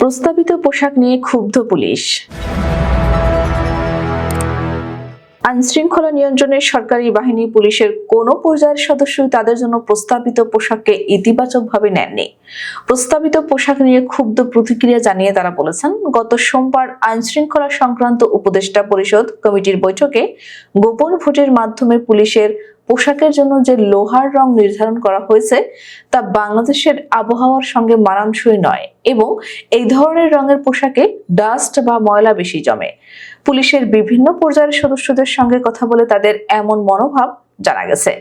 প্রস্তাবিত পোশাক নিয়ে ক্ষুব্ধ পুলিশ। আইনশৃঙ্খলা নিয়ন্ত্রণের সরকারি বাহিনী পুলিশের কোনো পর্যায়ের সদস্যই তাদের জন্য প্রস্তাবিত পোশাককে ইতিবাচকভাবে নেননি। প্রস্তাবিত পোশাক নিয়ে ক্ষুব্ধ প্রতিক্রিয়া জানিয়ে তারা বলেছেন, গত সোমবার আইনশৃঙ্খলা সংক্রান্ত উপদেষ্টা পরিষদ কমিটির বৈঠকে গোপন ভোটের মাধ্যমে পুলিশের পোশাকের জন্য যে লোহার রং নির্ধারণ করা হয়েছে, তা বাংলাদেশের আবহাওয়ার সঙ্গে মানানসই নয় এবং এই ধরনের রঙের পোশাকে ডাস্ট বা ময়লা বেশি জমে। পুলিশের বিভিন্ন পর্যায়ের সদস্যদের সঙ্গে কথা বলে তাদের এমন মনোভাব জানা গেছে।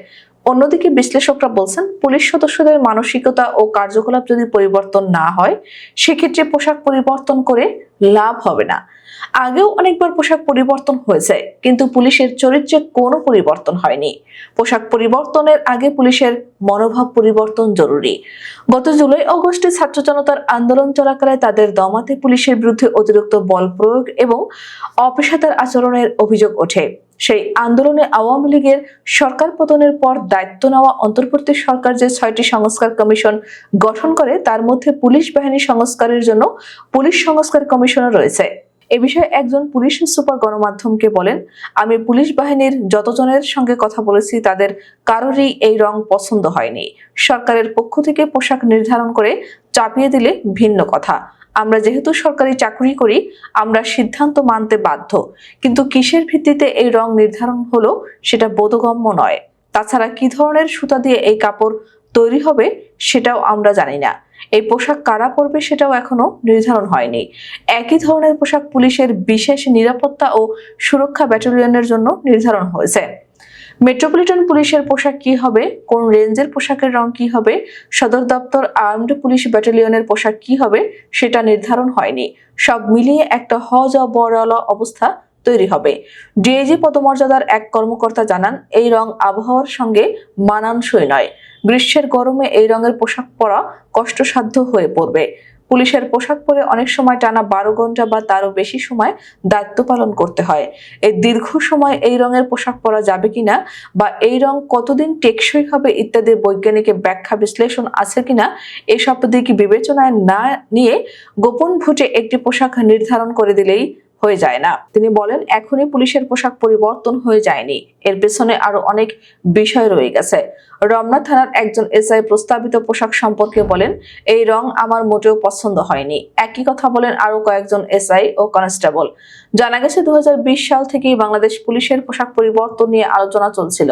অন্যদিকে বিশ্লেষকরা বলছেন, পুলিশ সদস্যদের মানসিকতা ও কার্যকলাপ যদি পরিবর্তন না হয়, সেক্ষেত্রে পোশাক পরিবর্তন করে লাভ হবে না। আগেও অনেকবার পোশাক পরিবর্তন হয়েছে, কিন্তু পুলিশের চরিত্রে কোনো পরিবর্তন হয়নি। পোশাক পরিবর্তনের আগে পুলিশের মনোভাব পরিবর্তন জরুরি। গত জুলাই অগস্টে ছাত্র জনতার আন্দোলন চলাকালে তাদের দমাতে পুলিশের বিরুদ্ধে অতিরিক্ত বল প্রয়োগ এবং অপেশাদার আচরণের অভিযোগ ওঠে। সেই আন্দোলনে আওয়ামী লীগের সরকার পতনের পর দায়িত্ব নেওয়া অন্তর্বর্তী সরকার যে ছয়টি সংস্কার কমিশন গঠন করে, তার মধ্যে পুলিশ বাহিনী সংস্কারের জন্য পুলিশ সংস্কার কমিশনও রয়েছে। এ বিষয়ে একজন পুলিশ সুপার গণমাধ্যমকে বলেন, আমি পুলিশ বাহিনীর যতজনের সঙ্গে কথা বলেছি, তাদের কারোরই এই রং পছন্দ হয়নি। সরকারের পক্ষ থেকে পোশাক নির্ধারণ করে চাপিয়ে দিলে ভিন্ন কথা। আমরা যেহেতু সরকারি চাকরি করি, আমরা সিদ্ধান্ত মানতে বাধ্য। কিন্তু কিসের ভিত্তিতে এই রং নির্ধারণ হলো সেটা বোধগম্য নয়। তাছাড়া কি ধরনের সুতা দিয়ে এই কাপড় তৈরি হবে, সেটাও আমরা জানি না। এই পোশাক কারা পরবে সেটাও এখনও নির্ধারণ হয়নি। একই ধরনের পোশাক পুলিশের বিশেষ নিরাপত্তা ও সুরক্ষা ব্যাটালিয়নের জন্য নির্ধারণ হয়েছে। মেট্রোপলিটন পুলিশের পোশাক কি হবে, কোন রেঞ্জের পোশাকের রং কি হবে, সদর দপ্তর আর্মড পুলিশ ব্যাটালিয়নের পোশাক কি হবে, সেটা নির্ধারণ হয়নি। সব মিলিয়ে একটা হজ বড়ালা অবস্থা তৈরি হবে। ডিএজি পদমর্যাদার এক কর্মকর্তা জানান, এই রং আবহাওয়ার সঙ্গে মানানসই নয়। গ্রীষ্মের গরমে এই রঙের পোশাক পরা কষ্টসাধ্য হয়ে পড়বে। পুলিশের পোশাক পরে অনেক সময় টানা বারো ঘণ্টা বা তারও বেশি সময় দায়িত্ব পালন করতে হয়। এই দীর্ঘ সময় এই রঙের পোশাক পরা যাবে কিনা বা এই রং কতদিন টেকসই হবে ইত্যাদি বৈজ্ঞানিক ব্যাখ্যা বিশ্লেষণ আছে কিনা, এসব দিক বিবেচনায় না নিয়ে গোপন ভোটে একটি পোশাক নির্ধারণ করে দিলেই হয়ে যায় না। তিনি বলেন, এখনই পুলিশের পোশাক পরিবর্তন হয়ে যায়নি। এর পেছনে আরও অনেক বিষয় রয়ে গেছে। রমনা থানার একজন এসআই প্রস্তাবিত পোশাক সম্পর্কে বলেন, এই রং আমার মোটেও পছন্দ হয়নি। একই কথা বলেন আরও কয়েকজন এসআই ও কনস্টেবল। জানা গেছে দু হাজার বিশ সাল থেকেই বাংলাদেশ পুলিশের পোশাক পরিবর্তন নিয়ে আলোচনা চলছিল।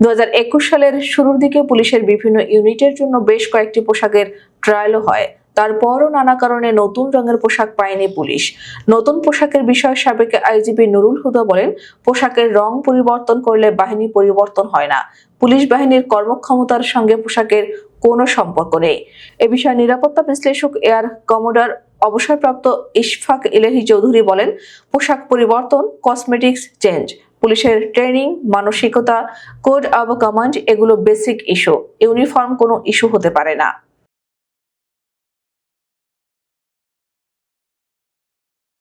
দুই হাজার একুশ সালের শুরুর দিকে পুলিশের বিভিন্ন ইউনিটের জন্য বেশ কয়েকটি পোশাকের ট্রায়ালও হয়। তারপরও নানা কারণে নতুন রঙের পোশাক পায়নি পুলিশ। নতুন পোশাকের বিষয়ে সাবেক আইজিপি নুরুল হুদা বলেন, পোশাকের রং পরিবর্তন করলে বাহিনী পরিবর্তন হয় না। পুলিশ বাহিনীর কর্মক্ষমতার সঙ্গে পোশাকের কোনো সম্পর্ক নেই। এ বিষয়ে নিরাপত্তা বিশ্লেষক এয়ার কমোডার অবসরপ্রাপ্ত ইশফাক ইলেহি চৌধুরী বলেন, পোশাক পরিবর্তন, কসমেটিক্স চেঞ্জ, পুলিশের ট্রেনিং, মানসিকতা, কোড অব কমান্ড এগুলো বেসিক ইস্যু। ইউনিফর্ম কোনো ইস্যু হতে পারে না।